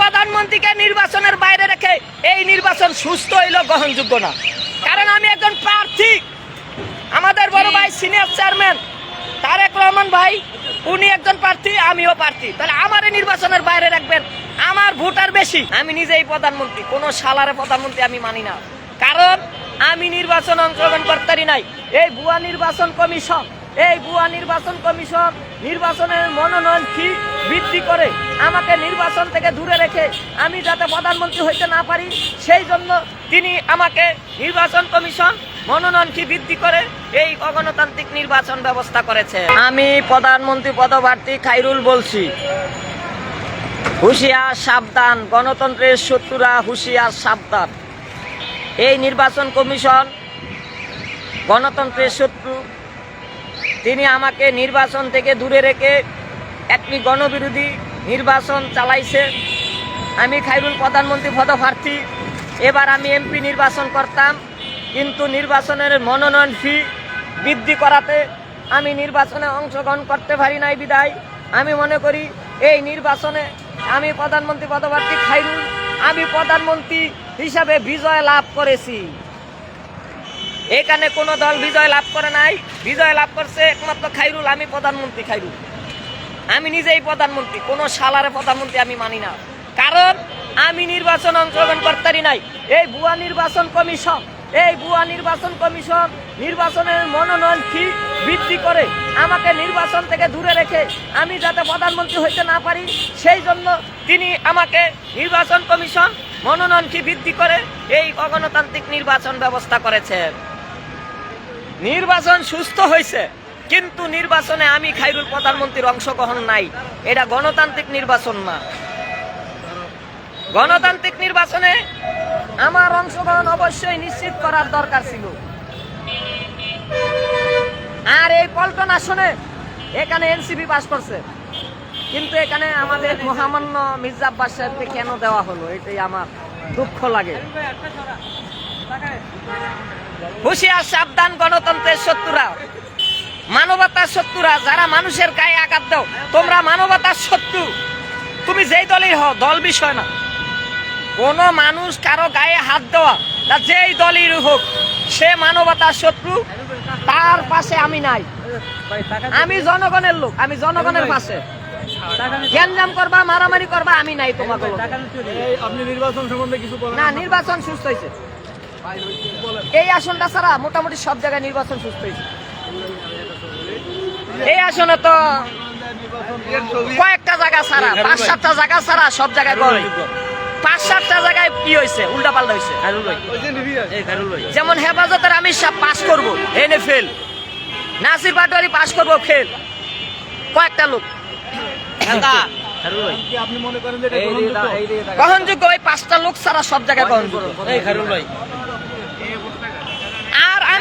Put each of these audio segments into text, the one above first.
প্রধানমন্ত্রীকে নির্বাচনের বাইরে রেখে এই নির্বাচন সুস্থ হইল, গ্রহণযোগ্য না। কারণ আমি একজন প্রার্থী। আমাদের বড় ভাই সিনিয়র চেয়ারম্যান তারেক রহমান ভাই, উনি একজন প্রার্থী, আমিও প্রার্থী। তাহলে আমার নির্বাচনের বাইরে রাখবেন, আমার ভোটার বেশি। আমি নিজেই প্রধানমন্ত্রী, কোনো সালারে প্রধানমন্ত্রী আমি মানি না। কারণ আমি নির্বাচন অংশগ্রহণ করতেই নাই। এই ভুয়া নির্বাচন কমিশন এই ভুয়া নির্বাচন কমিশন নির্বাচনের মনোনয়ন ফি বৃদ্ধি করে আমাকে নির্বাচন থেকে দূরে রেখে আমি যাতে প্রধানমন্ত্রী হইতে না পারি, সেই জন্য তিনি আমাকে নির্বাচন কমিশন মনোনয়ন ফি বৃদ্ধি করে এই অগণতান্ত্রিক নির্বাচন ব্যবস্থা করেছে। আমি প্রধানমন্ত্রী পদপ্রার্থী খাইরুল বলছি, হুঁশিয়ার, সাবধান, গণতন্ত্রের শত্রুরা হুঁশিয়ার, সাবধান। এই নির্বাচন কমিশন গণতন্ত্রের শত্রু তিনি আমাকে নির্বাচন থেকে দূরে রেখে একটি গণবিরোধী নির্বাচন চালাইছে। আমি খাইরুল প্রধানমন্ত্রী পদপ্রার্থী এবার আমি এমপি নির্বাচন করতাম, কিন্তু নির্বাচনের মনোনয়ন ফি বৃদ্ধি করাতে আমি নির্বাচনে অংশগ্রহণ করতে পারি নাই বিদায়। আমি মনে করি এই নির্বাচনে আমি প্রধানমন্ত্রী পদপ্রার্থী খাইরুল, আমি প্রধানমন্ত্রী হিসাবে বিজয় লাভ করেছি। এখানে কোনো দল বিজয় লাভ করে নাই। বিজয় লাভ করছে একমাত্র খাইরুল, আমি প্রধানমন্ত্রী খাইরুল। আমি নিজেই প্রধানমন্ত্রী, কোনো সালারে প্রধানমন্ত্রী আমি মানি না। কারণ আমি নির্বাচন অংশগ্রহণ করতারি নাই। এই ভুয়া নির্বাচন কমিশন, এই ভুয়া নির্বাচন কমিশন নির্বাচনের মনোনয়ন ফি বৃদ্ধি করে আমাকে নির্বাচন থেকে দূরে রেখে আমি যাতে প্রধানমন্ত্রী হইতে না পারি, সেই জন্য তিনি আমাকে নির্বাচন কমিশন মনোনয়ন ফি বৃদ্ধি করে এই অগণতান্ত্রিক নির্বাচন ব্যবস্থা করেছেন। নির্বাচন সুস্থ হয়েছে, কিন্তু নির্বাচনে আমি খাইরুল প্রধানমন্ত্রীর অংশগ্রহণ নাই। এটা গণতান্ত্রিক নির্বাচন না। গণতান্ত্রিক নির্বাচনে আমার অংশগ্রহণ অবশ্যই নিশ্চিত করার দরকার ছিল। আর এই পল্টন আসনে এখানে এনসিপি পাস করছে। কিন্তু এখানে আমাদের মহামান্য মির্জা আব্বাস সাহেবকে কেন দেওয়া হলো? এটাই আমার দুঃখ লাগে। হুশিয়ার সাবধান গণতন্ত্রের শত্রুরা। মানবতার শত্রুরা যারা মানুষের গায়ে আঘাত দাও তোমরা মানবতার শত্রু। তুমি যেই দলই হও দল বিষয় না। কোন মানুষ কারও গায়ে হাত দেওয়া তা যেই দলই হোক সে মানবতার শত্রু তার পাশে আমি নাই। আমি জনগণের লোক আমি জনগণের পাশে। গ্যাঞ্জাম করবা মারামারি করবা আমি নাই তোমাকে না নির্বাচন সুস্থ হয়েছে এই আসনটা ছাড়া মোটামুটি সব জায়গায় নির্বাচন সুস্থ হয়েছে। এই আসনে তো কয়েকটা জায়গা ছাড়া পাঁচ সাতটা জায়গা ছাড়া সব জায়গায় পাঁচ সাতটা জায়গায় কি হয়েছে উল্টা পাল্টা হয়েছে যেমন হেফাজতের আমি সব পাস করব। এনে ফেল নাসির পাটোয়ারি পাস করব ফেল কয়েকটা লোক। গ্রহণযোগ্য? ওই পাঁচটা লোক ছাড়া সব জায়গায় গ্রহণযোগ্য।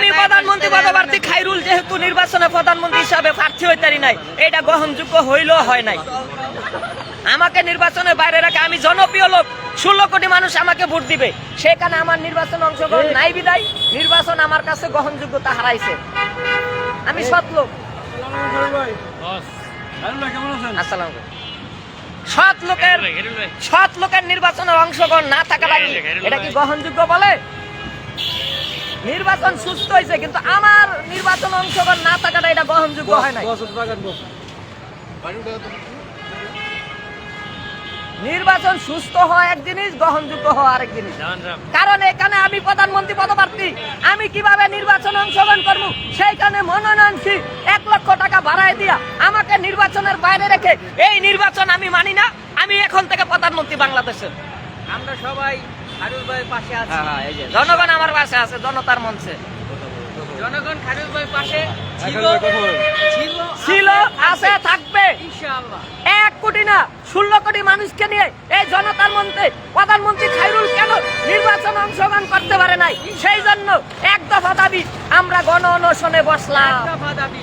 আমি প্রধানমন্ত্রী পদপ্রার্থী খাইরুল যেহেতু নির্বাচনে প্রধানমন্ত্রী হিসাবে প্রার্থী হইতারি নাই এটা গ্রহণযোগ্য হইলেও হয় নাই। আমাকে নির্বাচনের বাইরে রাখে আমি জনপ্রিয় লোক ষোলো কোটি মানুষ আমাকে ভোট দিবে। সেখানে আমার নির্বাচন অংশগ্রহণ নাই বিদায় নির্বাচন আমার কাছে গ্রহণযোগ্যতা হারাইছে। আমি সৎ লোক। আসসালাম সৎ লোকের সৎ লোকের নির্বাচনের অংশগ্রহণ না থাকা লাগে এটা কি গ্রহণযোগ্য বলে? নির্বাচন সুস্থ হয়েছে কিন্তু আমার নির্বাচন অংশগ্রহণ না থাকাটা এটা গ্রহণযোগ্য হয় না নির্বাচন সুস্থ হওয়া এক জিনিস গ্রহণযোগ্য হওয়া আরেক জিনিস। কারণ এখানে আমি প্রধানমন্ত্রী পদপ্রার্থী আমি কীভাবে নির্বাচন অংশগ্রহণ করব সেইখানে মনোনয়ন ফি এক লক্ষ টাকা বাড়ায় দিয়া আমাকে নির্বাচনের বাইরে রেখে এই নির্বাচন আমি মানি না আমি এখন থেকে প্রধানমন্ত্রী বাংলাদেশের। আমরা সবাই খারুল ভাইয়ের পাশে আছি। জনগণ আমার পাশে আছে জনতার মঞ্চে। জনগণ খারুল পাশে। ছিল ছিল আছে থাকবে। ইনশাআল্লাহ। এক কোটি না ষোলো কোটি মানুষকে নিয়ে এই জনতার মধ্যে প্রধানমন্ত্রী খাইরুল কেন নির্বাচন অংশগ্রহণ করতে পারে নাই? সেই জন্য এক দফা দাবি আমরা গণ অনশনে বসলাম। দফা দাবি।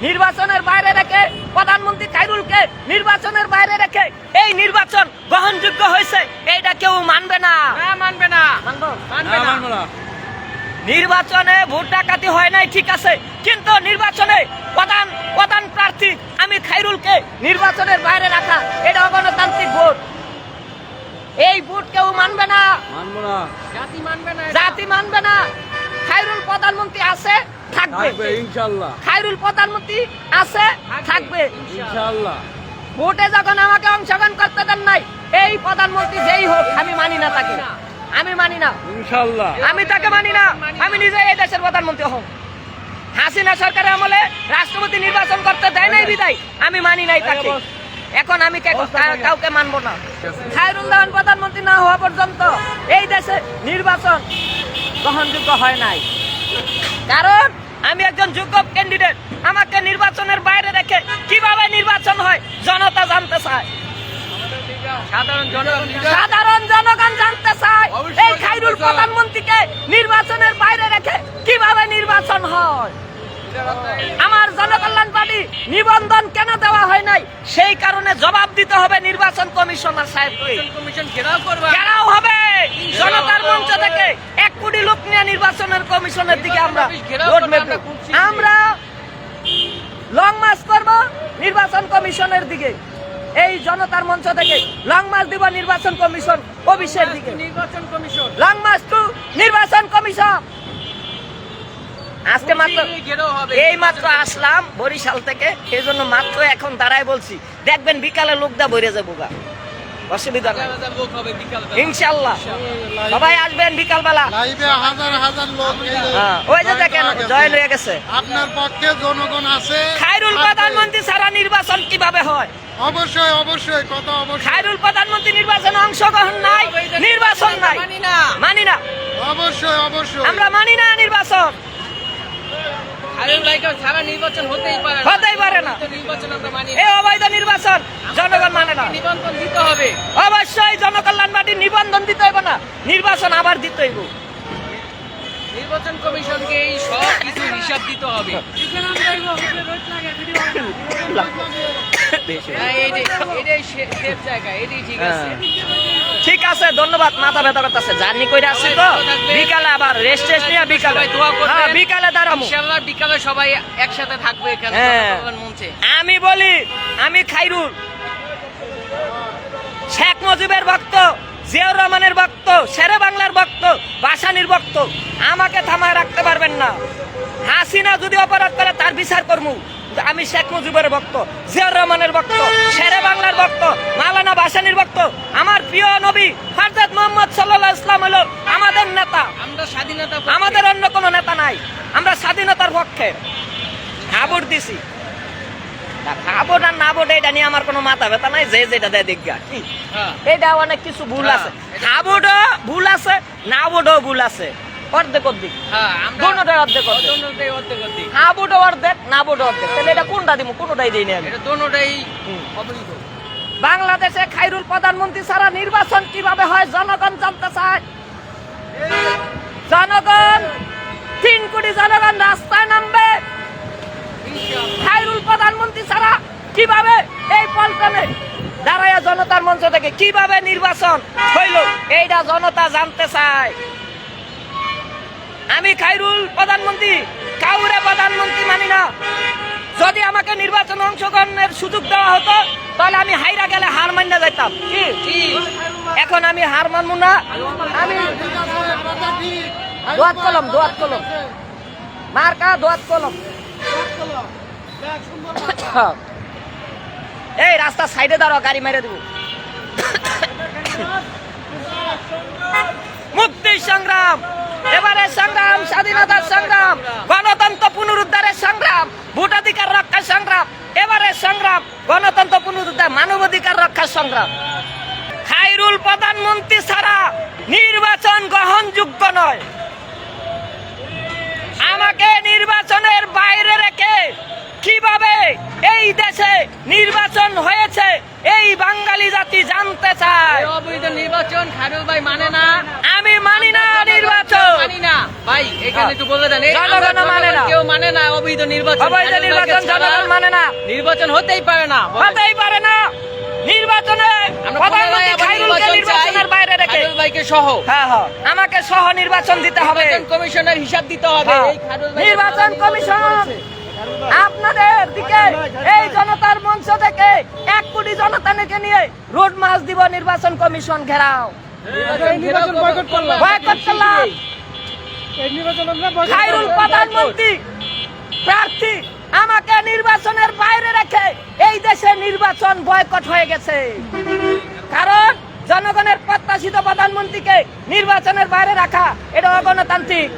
নির্বাচনের বাইরে রেখে প্রধানমন্ত্রী খাইরুলকে নির্বাচনের বাইরে রেখে এই নির্বাচন গ্রহণযোগ্য হয়েছে এইটা কেউ মানবে না। না মানবে না। মানবে? না, না। মানবো না। নির্বাচনে ভোট ডাকাতি হয় নাই ঠিক আছে কিন্তু নির্বাচনে প্রধান প্রধান প্রার্থী আমি খাইরুলকে নির্বাচনের বাইরে রাখা এটা অগণতান্ত্রিক ভোট। এই ভোট কেউ মানবে না। জাতি মানবে না জাতি মানবে না। খাইরুল প্রধানমন্ত্রী আছে থাকবে। ইনশাল্লাহ খাইরুল প্রধানমন্ত্রী আছে থাকবে ইনশাল্লাহ ভোটে যখন আমাকে অংশগ্রহণ করতে দেন নাই এই প্রধানমন্ত্রী যেই হোক আমি মানি না তাকে। আমি মানি না। ইনশাল্লাহ আমি তাকে মানি না। আমি নিজে এই দেশের প্রধানমন্ত্রী হব। হাসিনা সরকারের আমলে রাষ্ট্রপতি নির্বাচন করতে দেয় নাই বিদায়। আমি মানি নাই তাকে। এখন আমি কাউকে মানবো না। খায়রুল দেওয়ান প্রধানমন্ত্রী না হওয়া পর্যন্ত এই দেশে নির্বাচন গ্রহণযোগ্য হয় নাই। কারণ আমি একজন যোগ্য ক্যান্ডিডেট আমাকে নির্বাচনের বাইরে রেখে কীভাবে নির্বাচন হয় জনতা জানতে চায়। সাধারণ জনগণ জানতে চায়। এই খাইরুল প্রধানমন্ত্রীকে নির্বাচনের বাইরে রেখে কীভাবে নির্বাচন হয়? আমার জনকল্যাণ পার্টি নিবন্ধন কেন দেওয়া হয় নাই? সেই কারণে জবাব দিতে হবে নির্বাচন কমিশনার সাহেব কমিশন ঘেরাও করবা। ঘেরাও হবে। জনতার মঞ্চ থেকে এক কোটি লোক নিয়ে নির্বাচনের কমিশনের দিকে আমরা আমরা লং মার্চ করব নির্বাচন কমিশনের দিকে। এই জনতার মঞ্চ থেকে লং মার্চ দিব নির্বাচন কমিশন অফিসের দিকে। নির্বাচন কমিশন। লং মার্চ টু নির্বাচন কমিশন। আজকে মাত্র এই মাত্র আসলাম বরিশাল থেকে এই জন্য মাত্র এখন দাঁড়ায় বলছি। দেখবেন বিকালে লোকদা ভরে যাব গা। অসুবিধা নাই। ইনশাল্লাহ সবাই আসবেন বিকালবেলা। হাজার হাজার লোক হ্যাঁ, ওই যে দেখেন জয়েন হয়ে গেছে। আপনার পক্ষে জনগণ আছে। থাকবে। প্রধানমন্ত্রী ছাড়া নির্বাচন কীভাবে হয়? অবশ্যই অবশ্যই কত অবশ্যই। খায়রুল প্রধানমন্ত্রী নির্বাচনে অংশগ্রহণ নাই নির্বাচন নাই। মানি না। মানি না। অবশ্যই অবশ্যই। আমরা মানি না নির্বাচন। ছাড়া নির্বাচন হতেই পারে না। হতেই পারে না। নির্বাচন আমরা মানি এই অবৈধ নির্বাচন জনগণ মানে না। নিবন্ধন দিতে হবে। অবশ্যই জনকল্যাণ মাটি নিবন্ধন দিতে হইব না। নির্বাচন আবার দিতে হইব। নির্বাচন কমিশনকে এই সব কিছু হিসাব দিতে হবে। হ্যাঁ, এই যে এটাই সেফ জায়গা এটাই ঠিক আছে। ধন্যবাদ মাথা ব্যথা করতেছে জার্নি করে আসছি তো। বিকালে আবার রেস্ট টেস্ট নিয়ে বিকালে। হ্যাঁ বিকালে দাঁড়াবো। ইনশাআল্লাহ বিকালে সবাই একসাথে থাকবে এখানে হ্যাঁ। আমি বলি আমি খাইরুল। শেখ মুজিবের ভক্ত। জিয়াউর রহমানের ভক্ত শেরে বাংলার ভক্ত বাসানির ভক্ত আমাকে থামায় রাখতে পারবেন না। হাসিনা যদি অপরাধ করে তার বিচার করমু। আমি শেখ মুজিবের ভক্ত জিয়াউর রহমানের ভক্ত শেরে বাংলার ভক্ত মালানা বাসানির ভক্ত আমার প্রিয় নবী ফারজাদ মোহাম্মদ সাল্লাল্লাহু ইসলাম হলো আমাদের নেতা। আমরা স্বাধীনতা আমাদের অন্য কোনো নেতা নাই আমরা স্বাধীনতার পক্ষে। হাবুর দিছি। খাব না না এটা নিয়ে আমার কোনো মাথা ব্যথা নাই যে যেটা দেয় দিজ্ঞা কি। হ্যাঁ। এটা অনেক কিছু ভুল হ্যাঁ, আছে। ভুল আছে না ভুল আছে। অর্ধেক অর্ধেক। হ্যাঁ অর্ধেক অর্ধেক। না অর্ধেক তাহলে এটা কোনটা দিব কোনটাই দিই না আমি। দোনোটাই বাংলাদেশে খাইরুল প্রধানমন্ত্রী ছাড়া নির্বাচন কীভাবে হয়? জনগণ জানতে চায়। জনগণ তিন কোটি জনগণ রাস্তায় নামবে খাইরুল প্রধানমন্ত্রী ছাড়া কীভাবে এই পল্টনে দাঁড়াইয়া মঞ্চ থেকে কীভাবে নির্বাচন হইল, এইটা জনতা জানতে চায়। আমি খাইরুল প্রধানমন্ত্রী, কাউরে প্রধানমন্ত্রী মানি না। যদি আমাকে নির্বাচন অংশগ্রহণের সুযোগ দেওয়া হতো, তাহলে আমি হাইরা গেলে হার মান্য যাইতাম। এখন আমি হার মানবো না। আমি। দোয়াত কলম দোয়াত কলম। মার্কা, দোয়াত কলম। এই রাস্তা সাইডে দাঁড়াও, গাড়ি মেরে দেবো। মুক্তি সংগ্রাম, এবারে সংগ্রাম স্বাধীনতার সংগ্রাম, গণতন্ত্র পুনরুদ্ধারের সংগ্রাম, ভোটাধিকার রক্ষার সংগ্রাম, এবারে সংগ্রাম, গণতন্ত্র পুনরুদ্ধার, মানবাধিকার রক্ষার সংগ্রাম। খাইরুল প্রধানমন্ত্রী ছাড়া নির্বাচন গ্রহণযোগ্য নয়। আমাকে নির্বাচনের বাইরে রেখে কীভাবে এই দেশে নির্বাচন হয়েছে? এই বাঙালি জাতি জানতে চায়। অবৈধ নির্বাচন খায়রুল ভাই মানে না। আমি মানি না নির্বাচন। মানি না। ভাই এখানে একটু বলে দেন। জনগণ মানে না। কেউ মানে না অবৈধ নির্বাচন। অবৈধ নির্বাচন জনগণ মানে না। নির্বাচন হতেই পারে না। হতেই পারে না। নির্বাচনে নির্বাচনের বাইরে রেখে। ভাইকে সহ। হ্যাঁ হ্যাঁ। আমাকে সহ নির্বাচন দিতে হবে। নির্বাচন কমিশনের হিসাব দিতে হবে। হ্যাঁ। নির্বাচন কমিশন। আপনাদের দিকে এই জনতার মঞ্চ থেকে এক কোটি জনতাকে নিয়ে রোড মাস দিব নির্বাচন কমিশন ঘেরাও। খাইরুল প্রধানমন্ত্রী প্রার্থী আমাকে নির্বাচনের বাইরে রেখে এই দেশে নির্বাচন বয়কট হয়ে গেছে। কারণ জনগণের প্রত্যাশিত প্রধানমন্ত্রীকে নির্বাচনের বাইরে রাখা এটা অগণতান্ত্রিক।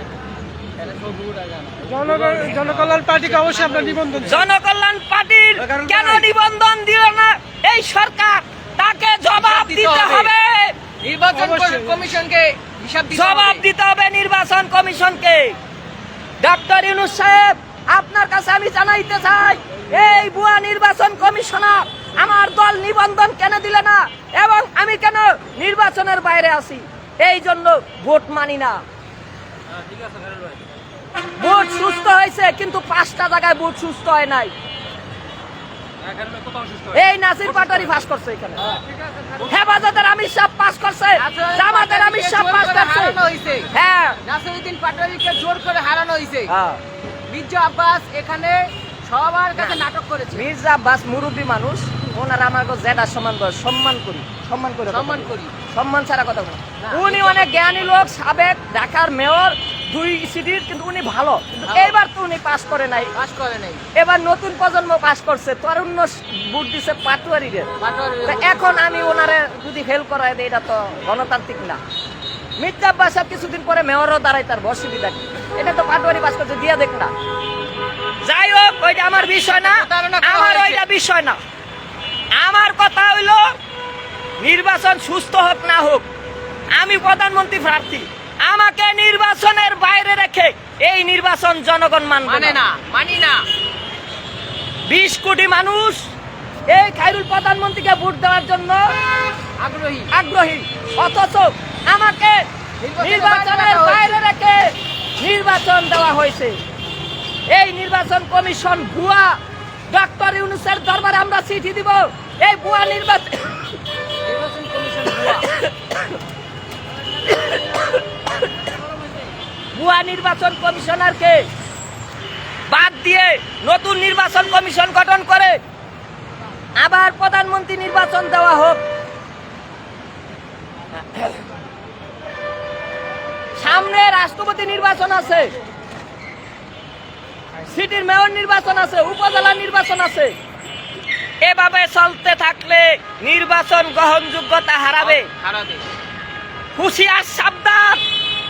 জনকল্যাণ পার্টিকে অবশ্যই আমরা নিবন্ধন জনকল্যাণ পার্টির কেন নিবন্ধন দিল না? এই সরকার তাকে জবাব দিতে হবে। নির্বাচন কমিশনকে জবাব দিতে হবে নির্বাচন কমিশনকে। ডক্টর ইউনুস সাহেব আপনার কাছে আমি জানাইতে চাই এই বুয়া নির্বাচন কমিশনার আমার দল নিবন্ধন কেন দিলে না? এবং আমি কেন নির্বাচনের বাইরে আছি? এই জন্য ভোট মানি না। ভোট সুস্থ হয়েছে কিন্তু পাঁচটা জায়গায় ভোট সুস্থ হয় নাই। এই নাসির পাটারি পাস করছে এখানে। হেফাজতের আমির সাহেব পাস করছে। জামাতের আমির সাহেব পাস করছে। হ্যাঁ। পাটোয়ারিকে জোর করে হারানো হয়েছে। হ্যাঁ। মির্জা আব্বাস এখানে সবার কাছে নাটক করেছে। মির্জা আব্বাস মুরব্বী মানুষ ওনারা আমার জেডার সম্মান করে সম্মান করি সম্মান করে সম্মান করি। সম্মান ছাড়া কথা বলি। উনি অনেক জ্ঞানী লোক সাবেক ঢাকার মেয়র দুই সিটির কিন্তু উনি ভালো। কিন্তু ভালো। তো উনি পাস করে নাই। পাস করে নাই। এবার নতুন প্রজন্ম পাস করছে তরুণ বুট দিছে পাটুয়ারিদের। এখন আমি ওনারে যদি ফেল করাই দিই এটা তো গণতান্ত্রিক না। মির্জা আব্বাস কিছুদিন পরে মেয়রও দাঁড়ায় তার অসুবিধা এটা তো পাটোয়ারি পাস করছে দিয়া দেখ না। যাই হোক ওইটা আমার বিষয় না। আমার ওইটা বিষয় না। আমার কথা হইল নির্বাচন সুস্থ হোক না হোক আমি প্রধানমন্ত্রী প্রার্থী। আমাকে নির্বাচনের বাইরে রেখে এই নির্বাচন জনগণ মানবে মানে না। মানি না। বিশ কোটি মানুষ এই খাইরুল প্রধানমন্ত্রীকে ভোট দেওয়ার জন্য আগ্রহী। আগ্রহী। অথচ আমাকে নির্বাচনের বাইরে রেখে নির্বাচন দেওয়া হয়েছে। এই নির্বাচন কমিশন ভুয়া। ডক্টর ইউনুসের দরবারে আমরা চিঠি দিব। এই ভুয়া নির্বাচন নির্বাচন কমিশন ভুয়া। নির্বাচন কমিশনারকে বাদ দিয়ে নতুন নির্বাচন কমিশন গঠন করে আবার প্রধানমন্ত্রী নির্বাচন দেওয়া হোক। সামনে রাষ্ট্রপতি নির্বাচন আছে সিটির মেয়র নির্বাচন আছে উপজেলা নির্বাচন আছে। এভাবে চলতে থাকলে নির্বাচন গ্রহণযোগ্যতা হারাবে। হারাবে। হুশিয়ার সাবধান।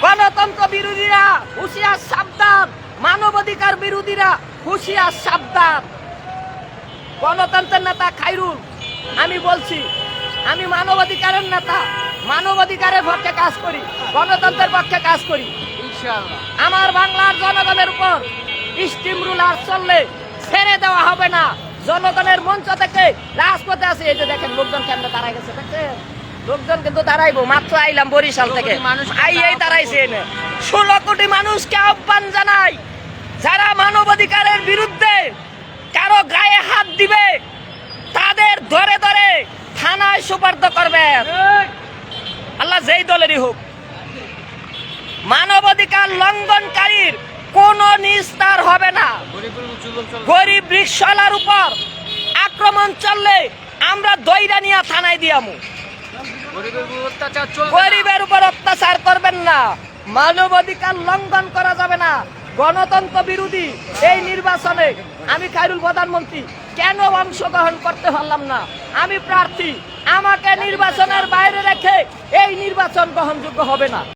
গণতন্ত্র বিরোধীরা হুশিয়ার সাবধান। মানবাধিকার বিরোধীরা হুশিয়ার সাবধান। গণতন্ত্রের নেতা খাইরুল আমি বলছি আমি মানবাধিকারের নেতা। মানবাধিকারের পক্ষে কাজ করি গণতন্ত্রের পক্ষে কাজ করি। আমার বাংলার জনগণের উপর স্টিম রুলার চললে ছেড়ে দেওয়া হবে না। জনগণের মঞ্চ থেকে রাজপথে আছে এই যে দেখেন লোকজন কেমনে দাঁড়ায় গেছে দেখছেন লোকজন কিন্তু দাঁড়াইবো মাত্র আইলাম বরিশাল থেকে। আইয়াই দাঁড়াইছে এনে। ষোলো কোটি মানুষকে আহ্বান জানাই যারা মানবাধিকারের বিরুদ্ধে কারও গায়ে হাত দিবে তাদের ধরে ধরে থানায় সুপার্দ করবেন আল্লাহ যেই দলেরই হোক। মানবাধিকার লঙ্ঘনকারীর কোন নিস্তার হবে না। গরিব রিক্সাওয়ালার উপর আক্রমণ চললে আমরা দইরা নিয়ে থানায় দিয়ামু গরিবের উপর অত্যাচার চলবে না। গরিবের উপর অত্যাচার করবেন না। মানবাধিকার লঙ্ঘন করা যাবে না। গণতন্ত্র বিরোধী এই নির্বাচনে আমি খাইরুল প্রধানমন্ত্রী কেন অংশগ্রহণ করতে পারলাম না? আমি প্রার্থী, আমাকে নির্বাচনের বাইরে রেখে এই নির্বাচন গ্রহণযোগ্য হবে না।